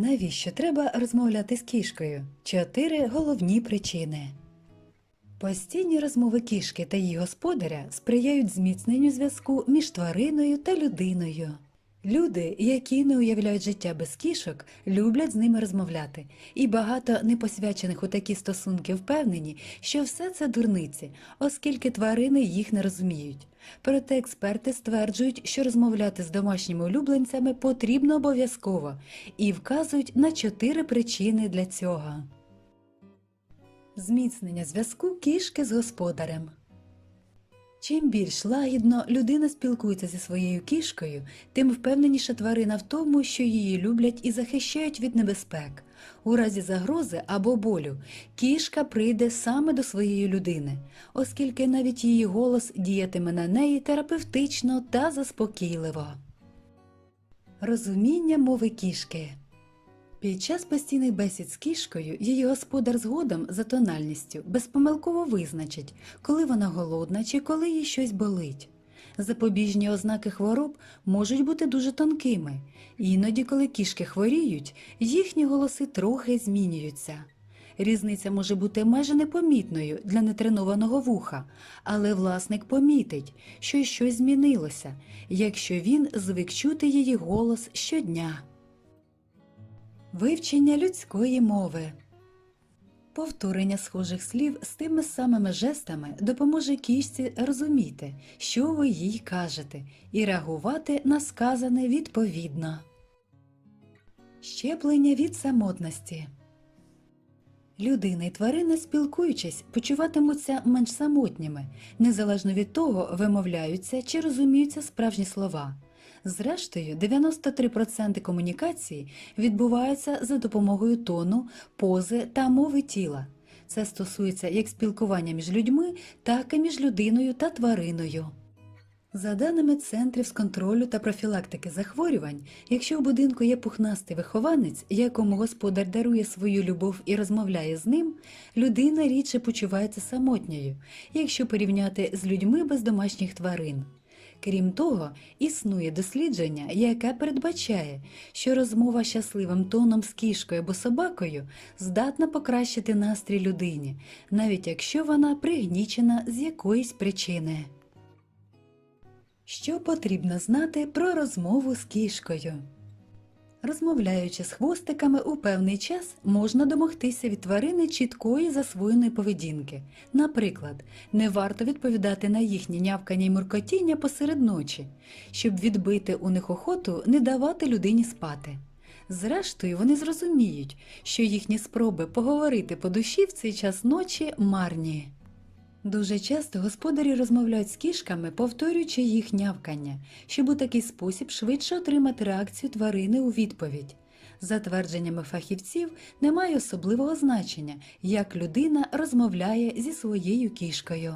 Навіщо треба розмовляти з кішкою? Чотири головні причини. Постійні розмови кішки та її господаря сприяють зміцненню зв'язку між твариною та людиною. Люди, які не уявляють життя без кішок, люблять з ними розмовляти, і багато непосвячених у такі стосунки впевнені, що все це дурниці, оскільки тварини їх не розуміють. Проте експерти стверджують, що розмовляти з домашніми улюбленцями потрібно обов'язково і вказують на чотири причини для цього. Зміцнення зв'язку кішки з господарем. Чим більш лагідно людина спілкується зі своєю кішкою, тим впевненіша тварина в тому, що її люблять і захищають від небезпек. У разі загрози або болю кішка прийде саме до своєї людини, оскільки навіть її голос діятиме на неї терапевтично та заспокійливо. Розуміння мови кішки під час постійних бесід з кішкою її господар згодом за тональністю безпомилково визначить, коли вона голодна чи коли їй щось болить. Запобіжні ознаки хвороб можуть бути дуже тонкими. Іноді, коли кішки хворіють, їхні голоси трохи змінюються. Різниця може бути майже непомітною для нетренованого вуха, але власник помітить, що щось змінилося, якщо він звик чути її голос щодня. Вивчення людської мови. Повторення схожих слів з тими самими жестами допоможе кішці розуміти, що ви їй кажете, і реагувати на сказане відповідно. Щеплення від самотності. Людина і тварина, спілкуючись, почуватимуться менш самотніми, незалежно від того, вимовляються чи розуміються справжні слова. Зрештою, 93% комунікації відбуваються за допомогою тону, пози та мови тіла. Це стосується як спілкування між людьми, так і між людиною та твариною. За даними центрів з контролю та профілактики захворювань, якщо в будинку є пухнастий вихованець, якому господар дарує свою любов і розмовляє з ним, людина рідше почувається самотньою, якщо порівняти з людьми без домашніх тварин. Крім того, існує дослідження, яке передбачає, що розмова щасливим тоном з кішкою або собакою здатна покращити настрій людині, навіть якщо вона пригнічена з якоїсь причини. Що потрібно знати про розмову з кішкою? Розмовляючи з хвостиками у певний час, можна домогтися від тварини чіткої засвоєної поведінки. Наприклад, не варто відповідати на їхнє нявкання й муркотіння посеред ночі, щоб відбити у них охоту не давати людині спати. Зрештою, вони зрозуміють, що їхні спроби поговорити по душі в цей час ночі марні. Дуже часто господарі розмовляють з кішками, повторюючи їх нявкання, щоб у такий спосіб швидше отримати реакцію тварини у відповідь. За твердженнями фахівців, немає особливого значення, як людина розмовляє зі своєю кішкою.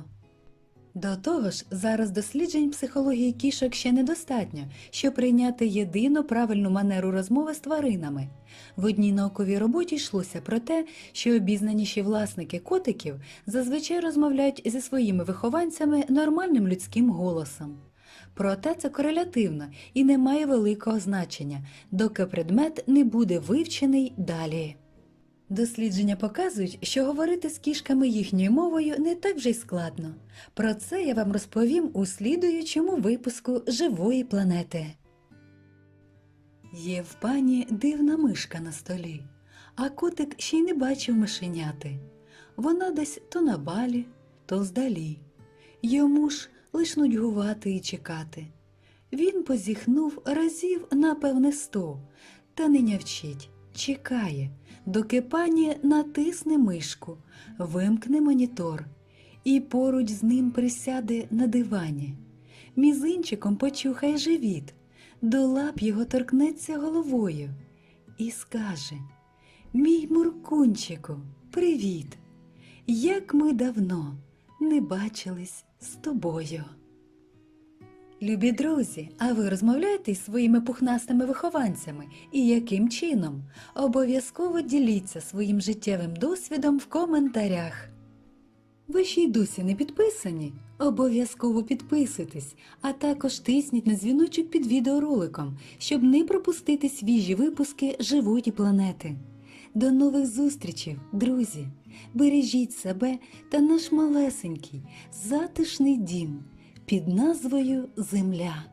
До того ж, зараз досліджень психології кішок ще недостатньо, щоб прийняти єдину правильну манеру розмови з тваринами. В одній науковій роботі йшлося про те, що обізнаніші власники котиків зазвичай розмовляють зі своїми вихованцями нормальним людським голосом. Проте це корелятивно і не має великого значення, доки предмет не буде вивчений далі. Дослідження показують, що говорити з кішками їхньою мовою не так вже й складно. Про це я вам розповім у слідуючому випуску живої планети. Є в пані дивна мишка на столі, а котик ще й не бачив мишеняти. Вона десь то на балі, то здалі. Йому ж лиш нудьгувати і чекати. Він позіхнув разів напевне сто, та не нявчить, чекає, доки пані натисне мишку, вимкне монітор і поруч з ним присяде на дивані. Мізинчиком почухає живіт, до лап його торкнеться головою і скаже: Мій муркунчику, привіт! Як ми давно не бачились з тобою. Любі друзі, а ви розмовляєте із своїми пухнастими вихованцями і яким чином? Обов'язково діліться своїм життєвим досвідом в коментарях. Ви ще й досі не підписані? Обов'язково підписуйтесь, а також тисніть на дзвіночок під відеороликом, щоб не пропустити свіжі випуски живої планети. До нових зустрічей, друзі! Бережіть себе та наш малесенький, затишний дім під назвою Земля.